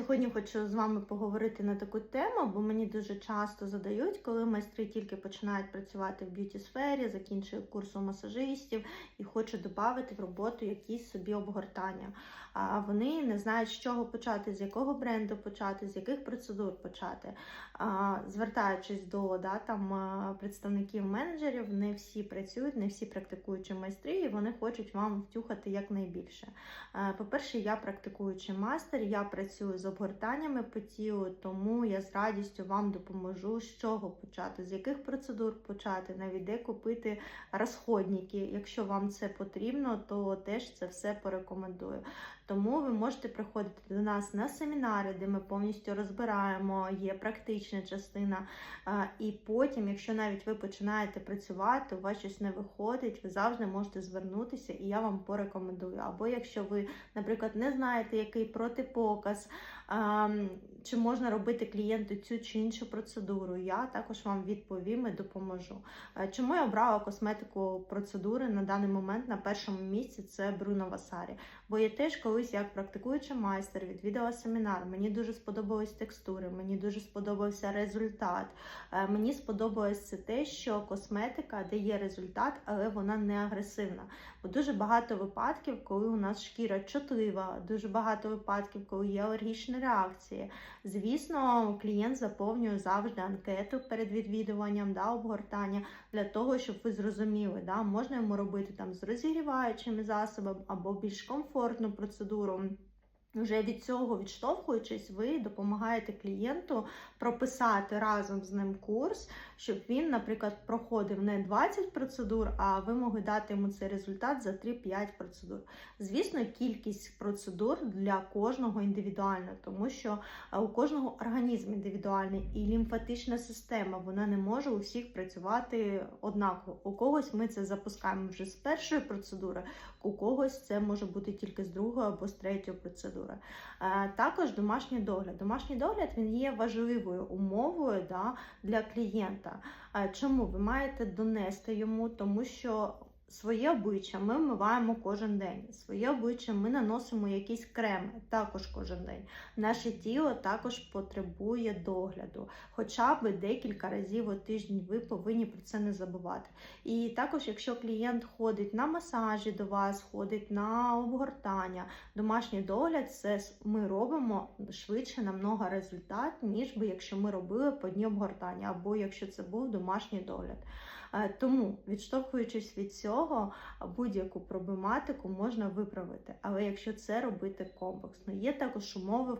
Сьогодні хочу з вами поговорити на таку тему, бо мені дуже часто задають, коли майстри тільки починають працювати в б'юті сфері, закінчують курс у масажистів і хочуть додати в роботу якісь собі обгортання. А вони не знають, з чого почати, з якого бренду почати, з яких процедур почати. А, Звертаючись до да, там, представників менеджерів, не всі працюють, не всі практикуючі майстри, і вони хочуть вам втюхати якнайбільше. Е, По-перше, я практикуючий майстер, я працюю з обгортаннями по тілу, тому я з радістю вам допоможу, з чого почати, з яких процедур почати, навіть де купити розходники. Якщо вам це потрібно, то теж це все порекомендую. Тому ви можете приходити до нас на семінари, де ми повністю розбираємо, є практична частина. І потім, якщо навіть ви починаєте працювати, у вас щось не виходить, ви завжди можете звернутися, і я вам порекомендую. Або якщо ви, наприклад, не знаєте, який протипоказ, чи можна робити клієнту цю чи іншу процедуру, я також вам відповім і допоможу. Е, Чому я обрала косметику процедури на даний момент на першому місці це Бруно Васарі. Бо я теж колись як практикуючий майстер відвідала семінар. Мені дуже сподобались текстури, мені дуже сподобався результат. Е, Мені сподобалось те, що косметика дає результат, але вона не агресивна. Бо дуже багато випадків, коли у нас шкіра чутлива, дуже багато випадків, коли є алергічні реакції. Звісно, клієнт заповнює завжди анкету перед відвідуванням да, обгортання для того, щоб ви зрозуміли, да, можна йому робити там з розігріваючими засобами або більш комфортну процедуру. Вже від цього відштовхуючись, ви допомагаєте клієнту прописати разом з ним курс, щоб він, наприклад, проходив не 20 процедур, а ви могли дати йому цей результат за 3-5 процедур. Звісно, кількість процедур для кожного індивідуальна, тому що е, у кожного організм індивідуальний і лімфатична система вона не може у всіх працювати однаково. У когось ми це запускаємо вже з першої процедури, у когось це може бути тільки з другої або з третьої процедури. Е, Також домашній догляд. Домашній догляд він є важливою умовою да, для клієнта. Е, Чому ви маєте донести йому, тому що. Своє обличчя ми вмиваємо кожен день. Своє обличчя ми наносимо якісь креми також кожен день. Наше тіло також потребує догляду, хоча б декілька разів у тиждень ви повинні про це не забувати. І також, якщо клієнт ходить на масажі до вас, ходить на обгортання, домашній догляд, це ми робимо швидше намного результат, ніж би якщо ми робили по дні обгортання, або якщо це був домашній догляд. Е, Тому, відштовхуючись від цього, будь-яку проблематику можна виправити. Але якщо це робити комплексно, є також умови в